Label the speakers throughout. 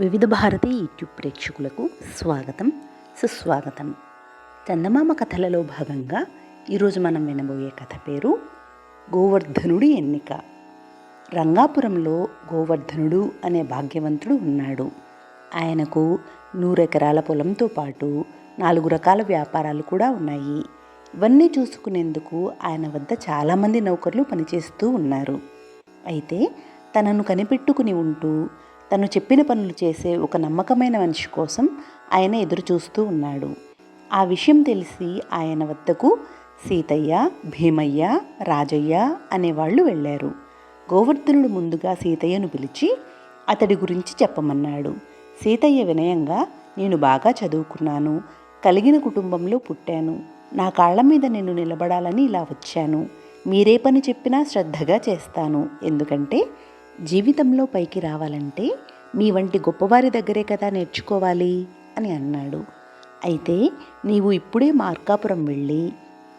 Speaker 1: వివిధ భారతి యూట్యూబ్ ప్రేక్షకులకు స్వాగతం సుస్వాగతం. చందమామ కథలలో భాగంగా ఈరోజు మనం వినబోయే కథ పేరు గోవర్ధనుడి ఎన్నిక. రంగాపురంలో గోవర్ధనుడు అనే భాగ్యవంతుడు ఉన్నాడు. ఆయనకు నూరెకరాల పొలంతో పాటు నాలుగు రకాల వ్యాపారాలు కూడా ఉన్నాయి. ఇవన్నీ చూసుకునేందుకు ఆయన వద్ద చాలామంది నౌకర్లు పనిచేస్తూ ఉన్నారు. అయితే తనను కనిపెట్టుకుని ఉంటూ తను చెప్పిన పనులు చేసే ఒక నమ్మకమైన మనిషి కోసం ఆయన ఎదురు చూస్తూ ఉన్నాడు. ఆ విషయం తెలిసి ఆయన వద్దకు సీతయ్య భీమయ్య రాజయ్య అనేవాళ్ళు వెళ్ళారు. గోవర్ధనుడు ముందుగా సీతయ్యను పిలిచి అతడి గురించి చెప్పమన్నాడు. సీతయ్య వినయంగా నేను బాగా చదువుకున్నాను. కలిగిన కుటుంబంలో పుట్టాను. నా కాళ్ళ మీద నేను నిలబడాలని ఇలా వచ్చాను. మీరే పని చెప్పినా శ్రద్ధగా చేస్తాను. ఎందుకంటే జీవితంలో పైకి రావాలంటే మీ వంటి గొప్పవారి దగ్గరే కదా నేర్చుకోవాలి? అని అన్నాడు. అయితే నీవు ఇప్పుడే మార్కాపురం వెళ్ళి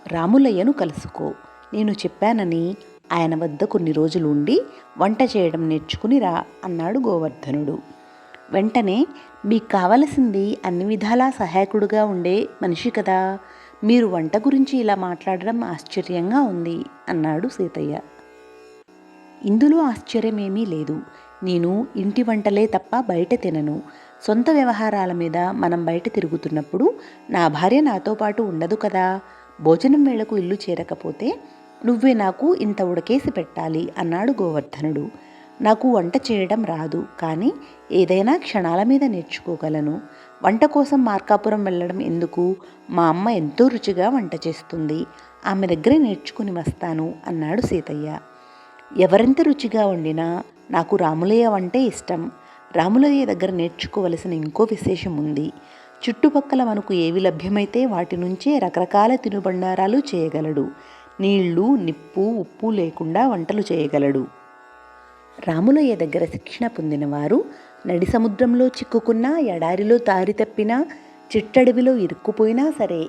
Speaker 1: రాములయ్యను కలుసుకో. నేను చెప్పానని ఆయన వద్ద కొన్ని రోజులు ఉండి వంట చేయడం నేర్చుకుని రా అన్నాడు గోవర్ధనుడు. వెంటనే మీకు కావలసింది అన్ని విధాలా సహాయకుడుగా ఉండే మనిషి కదా. మీరు వంట గురించి ఇలా మాట్లాడడం ఆశ్చర్యంగా ఉంది అన్నాడు సీతయ్య. ఇందులో ఆశ్చర్యమేమీ లేదు. నేను ఇంటి వంటలే తప్ప బయట తినను. సొంత వ్యవహారాల మీద మనం బయట తిరుగుతున్నప్పుడు నా భార్య నాతో పాటు ఉండదు కదా. భోజనం వేళకు ఇల్లు చేరకపోతే నువ్వే నాకు ఇంత ఉడకేసి పెట్టాలి అన్నాడు గోవర్ధనుడు. నాకు వంట చేయడం రాదు కానీ ఏదైనా క్షణాల మీద నేర్చుకోగలను. వంట కోసం మార్కాపురం వెళ్ళడం ఎందుకు? మా అమ్మ ఎంతో రుచిగా వంట చేస్తుంది. ఆమె దగ్గరే నేర్చుకుని వస్తాను అన్నాడు సీతయ్య. ఎవరెంత రుచిగా వండినా నాకు రాములయ్య అంటే ఇష్టం. రాములయ్య దగ్గర నేర్చుకోవలసిన ఇంకో విశేషం ఉంది. చుట్టుపక్కల మనకు ఏవి లభ్యమైతే వాటి నుంచే రకరకాల తినుబండారాలు చేయగలడు. నీళ్ళు నిప్పు ఉప్పు లేకుండా వంటలు చేయగలడు. రాములయ్య దగ్గర శిక్షణ పొందిన వారు నడి సముద్రంలో చిక్కుకున్నా ఎడారిలో దారి తప్పినా చిట్టడవిలో ఇరుక్కుపోయినా సరే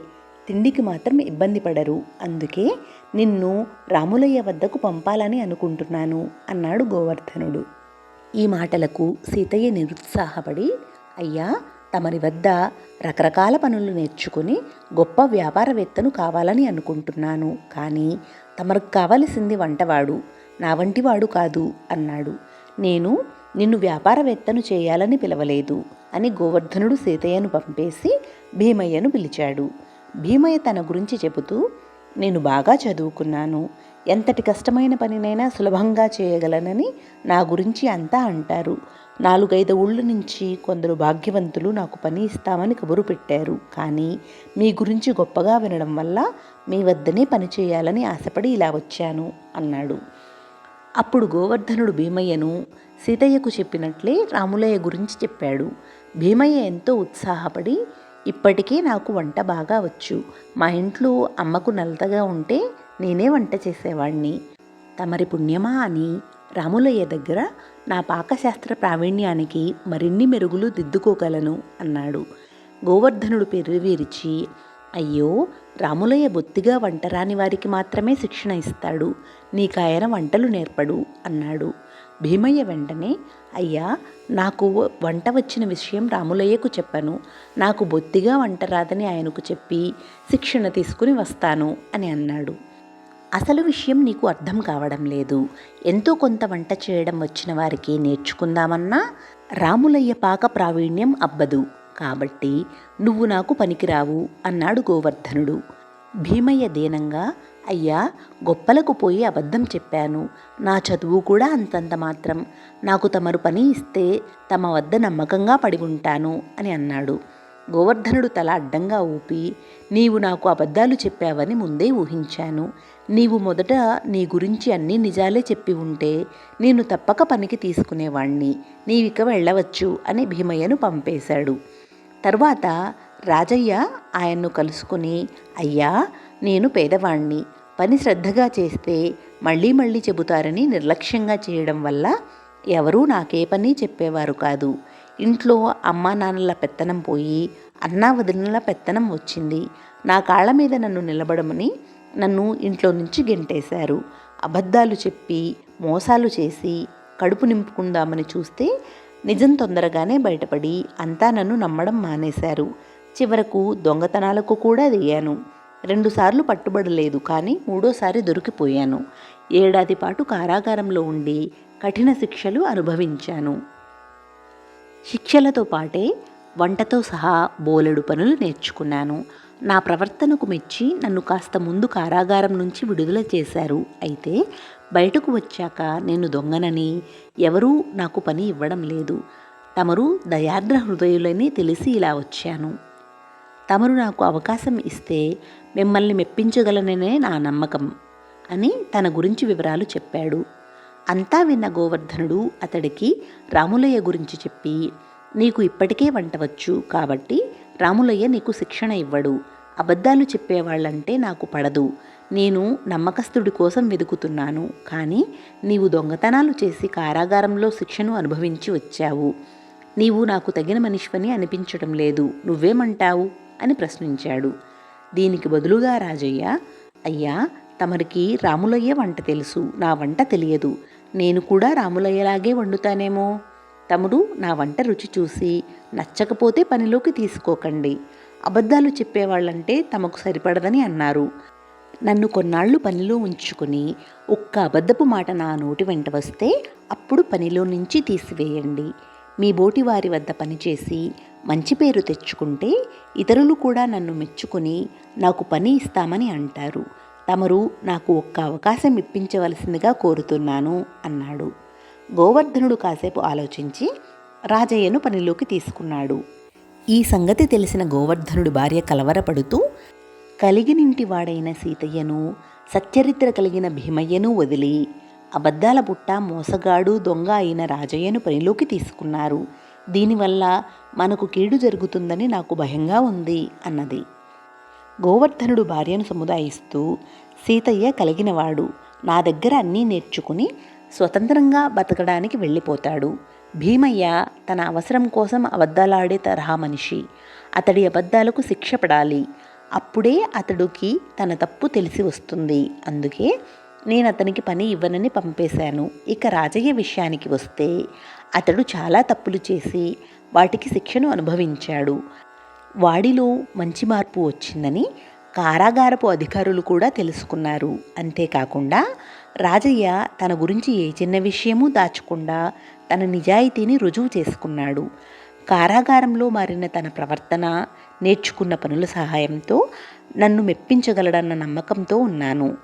Speaker 1: తిండికి మాత్రం ఇబ్బంది పడరు. అందుకే నిన్ను రాములయ్య వద్దకు పంపాలని అనుకుంటున్నాను అన్నాడు గోవర్ధనుడు. ఈ మాటలకు సీతయ్య నిరుత్సాహపడి అయ్యా తమరి వద్ద రకరకాల పనులు నేర్చుకుని గొప్ప వ్యాపారవేత్తను కావాలని అనుకుంటున్నాను. కానీ తమకు కావలసింది వంటవాడు నా వంటివాడు కాదు అన్నాడు. నేను నిన్ను వ్యాపారవేత్తను చేయాలని పిలవలేదు అని గోవర్ధనుడు సీతయ్యను పంపేసి భీమయ్యను పిలిచాడు. భీమయ్య తన గురించి చెబుతూ నేను బాగా చదువుకున్నాను. ఎంతటి కష్టమైన పనినైనా సులభంగా చేయగలనని నా గురించి అంతా అంటారు. నాలుగైదు ఊళ్ళ నుంచి కొందరు భాగ్యవంతులు నాకు పని ఇస్తామని కబురు పెట్టారు. కానీ మీ గురించి గొప్పగా వినడం వల్ల మీ వద్దనే పని చేయాలని ఆశపడి ఇలా వచ్చాను అన్నాడు. అప్పుడు గోవర్ధనుడు భీమయ్యను సీతయ్యకు చెప్పినట్లే రాములయ్య గురించి చెప్పాడు. భీమయ్య ఎంతో ఉత్సాహపడి ఇప్పటికే నాకు వంట బాగా వచ్చు. మా ఇంట్లో అమ్మకు నలతగా ఉంటే నేనే వంట చేసేవాణ్ణి. తమరి పుణ్యమా అని రాములయ్య దగ్గర నా పాకశాస్త్ర ప్రావీణ్యానికి మరిన్ని మెరుగులు దిద్దుకోగలను అన్నాడు. గోవర్ధనుడు పెరువిరిచి అయ్యో రాములయ్య బొత్తిగా వంటరాని వారికి మాత్రమే శిక్షణ ఇస్తాడు. నీకాయన వంటలు నేర్పడు అన్నాడు. భీమయ్య వెంటనే అయ్యా నాకు వంట వచ్చిన విషయం రాములయ్యకు చెప్పను. నాకు బొత్తిగా వంట రాదని ఆయనకు చెప్పి శిక్షణ తీసుకుని వస్తాను అని అన్నాడు. అసలు విషయం నీకు అర్థం కావడం లేదు. ఎంతో కొంత వంట చేయడం వచ్చిన వారికి నేర్చుకుందామన్నా రాములయ్య పాక ప్రావీణ్యం అబ్బదు. కాబట్టి నువ్వు నాకు పనికిరావు అన్నాడు గోవర్ధనుడు. భీమయ్య దీనంగా అయ్యా గొప్పలకు పోయి అబద్ధం చెప్పాను. నా చదువు కూడా అంతంత మాత్రం. నాకు తమరు పని ఇస్తే తమ వద్ద నమ్మకంగా పడి ఉంటాను అని అన్నాడు. గోవర్ధనుడు తల అడ్డంగా ఊపి నీవు నాకు అబద్ధాలు చెప్పావని ముందే ఊహించాను. నీవు మొదట నీ గురించి అన్ని నిజాలే చెప్పి ఉంటే నేను తప్పక పనికి తీసుకునేవాణ్ణి. నీవిక వెళ్ళవచ్చు అని భీమయ్యను పంపేశాడు. తర్వాత రాజయ్య ఆయన్ను కలుసుకుని అయ్యా నేను పేదవాణ్ణి. పని శ్రద్ధగా చేస్తే మళ్ళీ మళ్ళీ చెబుతారని నిర్లక్ష్యంగా చేయడం వల్ల ఎవరూ నాకే పని చెప్పేవారు కాదు. ఇంట్లో అమ్మా నాన్నల పెత్తనం పోయి అన్నా వదినల పెత్తనం వచ్చింది. నా కాళ్ళ మీద నన్ను నిలబడమని నన్ను ఇంట్లో నుంచి గెంటేశారు. అబద్ధాలు చెప్పి మోసాలు చేసి కడుపు నింపుకుందామని చూస్తే నిజం తొందరగానే బయటపడి అంతా నన్ను నమ్మడం మానేశారు. చివరకు దొంగతనాలకు కూడా దిగాను. రెండుసార్లు పట్టుబడలేదు కానీ మూడోసారి దొరికిపోయాను. ఏడాది పాటు కారాగారంలో ఉండి కఠిన శిక్షలు అనుభవించాను. శిక్షలతో పాటే వంటతో సహా బోలెడు పనులు నేర్చుకున్నాను. నా ప్రవర్తనకు మెచ్చి నన్ను కాస్త ముందు కారాగారం నుంచి విడుదల చేశారు. అయితే బయటకు వచ్చాక నేను దొంగనని ఎవరూ నాకు పని ఇవ్వడం లేదు. తమరు దయార్ద్ర హృదయులని తెలిసి ఇలా వచ్చాను. తమరు నాకు అవకాశం ఇస్తే మిమ్మల్ని మెప్పించగలననే నా నమ్మకం అని తన గురించి వివరాలు చెప్పాడు. అంతా విన్న గోవర్ధనుడు అతడికి రాములయ్య గురించి చెప్పి నీకు ఇప్పటికే వంటవచ్చు కాబట్టి రాములయ్య నీకు శిక్షణ ఇవ్వడు. అబద్ధాలు చెప్పేవాళ్ళంటే నాకు పడదు. నేను నమ్మకస్తుడి కోసం వెతుకుతున్నాను కానీ నీవు దొంగతనాలు చేసి కారాగారంలో శిక్షను అనుభవించి వచ్చావు. నీవు నాకు తగిన మనిషివని అనిపించడం లేదు. నువ్వేమంటావు? అని ప్రశ్నించాడు. దీనికి బదులుగా రాజయ్య అయ్యా తమరికి రాములయ్య వంట తెలుసు. నా వంట తెలియదు. నేను కూడా రాములయ్యలాగే వండుతానేమో? తమ్ముడు నా వంట రుచి చూసి నచ్చకపోతే పనిలోకి తీసుకోకండి. అబద్ధాలు చెప్పేవాళ్ళంటే తమకు సరిపడదని అన్నారు. నన్ను కొన్నాళ్ళు పనిలో ఉంచుకొని ఒక్క అబద్ధపు మాట నా నోటి వెంట వస్తే అప్పుడు పనిలో నుంచి తీసివేయండి. మీ బోటి వారి వద్ద పనిచేసి మంచి పేరు తెచ్చుకుంటే ఇతరులు కూడా నన్ను మెచ్చుకొని నాకు పని ఇస్తామని అంటారు. తమరు నాకు ఒక్క అవకాశం ఇప్పించవలసిందిగా కోరుతున్నాను అన్నాడు. గోవర్ధనుడు కాసేపు ఆలోచించి రాజయ్యను పనిలోకి తీసుకున్నాడు. ఈ సంగతి తెలిసిన గోవర్ధనుడి భార్య కలవరపడుతూ కలిగినింటి వాడైన సీతయ్యను సచ్చరిత్ర కలిగిన భీమయ్యను వదిలి అబద్ధాల పుట్ట మోసగాడు దొంగ అయిన రాజయ్యను పనిలోకి తీసుకున్నారు. దీనివల్ల మనకు కీడు జరుగుతుందని నాకు భయంగా ఉంది అన్నది. గోవర్ధనుడు భార్యను సముదాయిస్తూ సీతయ్య కలిగినవాడు నా దగ్గర అన్నీ నేర్చుకుని స్వతంత్రంగా బతకడానికి వెళ్ళిపోతాడు. భీమయ్య తన అవసరం కోసం అబద్ధాలాడే తరహా మనిషి. అతడి అబద్ధాలకు శిక్ష పడాలి. అప్పుడే అతడికి తన తప్పు తెలిసి వస్తుంది. అందుకే నేను అతనికి పని ఇవ్వనని పంపేశాను. ఇక రాజయ్య విషయానికి వస్తే అతడు చాలా తప్పులు చేసి వాటికి శిక్షను అనుభవించాడు. వాడిలో మంచి మార్పు వచ్చిందని కారాగారపు అధికారులు కూడా తెలుసుకున్నారు. అంతేకాకుండా రాజయ్య తన గురించి ఏ చిన్న విషయమూ దాచకుండా తన నిజాయితీని రుజువు చేసుకున్నాడు. కారాగారంలో మారిన తన ప్రవర్తన నేర్చుకున్న పనుల సహాయంతో నన్ను మెప్పించగలడన్న నమ్మకంతో ఉన్నాను.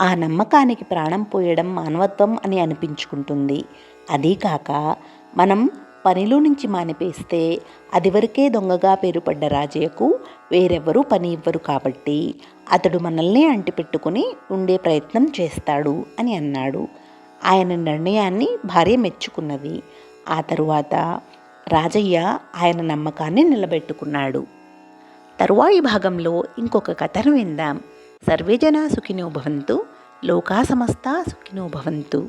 Speaker 1: ఆ నమ్మకానికి ప్రాణం పోయడం మానవత్వం అని అనిపించుకుంటుంది. అదీకాక మనం పనిలో నుంచి మానిపేస్తే అదివరకే దొంగగా పేరుపడ్డ రాజయ్యకు వేరెవ్వరూ పని ఇవ్వరు కాబట్టి అతడు మనల్నే అంటిపెట్టుకుని ఉండే ప్రయత్నం చేస్తాడు అని అన్నాడు. ఆయన నిర్ణయాన్ని భార్య మెచ్చుకున్నది. ఆ తరువాత రాజయ్య ఆయన నమ్మకాన్ని నిలబెట్టుకున్నాడు. తరువాయి భాగంలో ఇంకొక కథను విందాం. సర్వేజన సుఖినో భవంతు లోకా సమస్త సుఖినో భవంతు.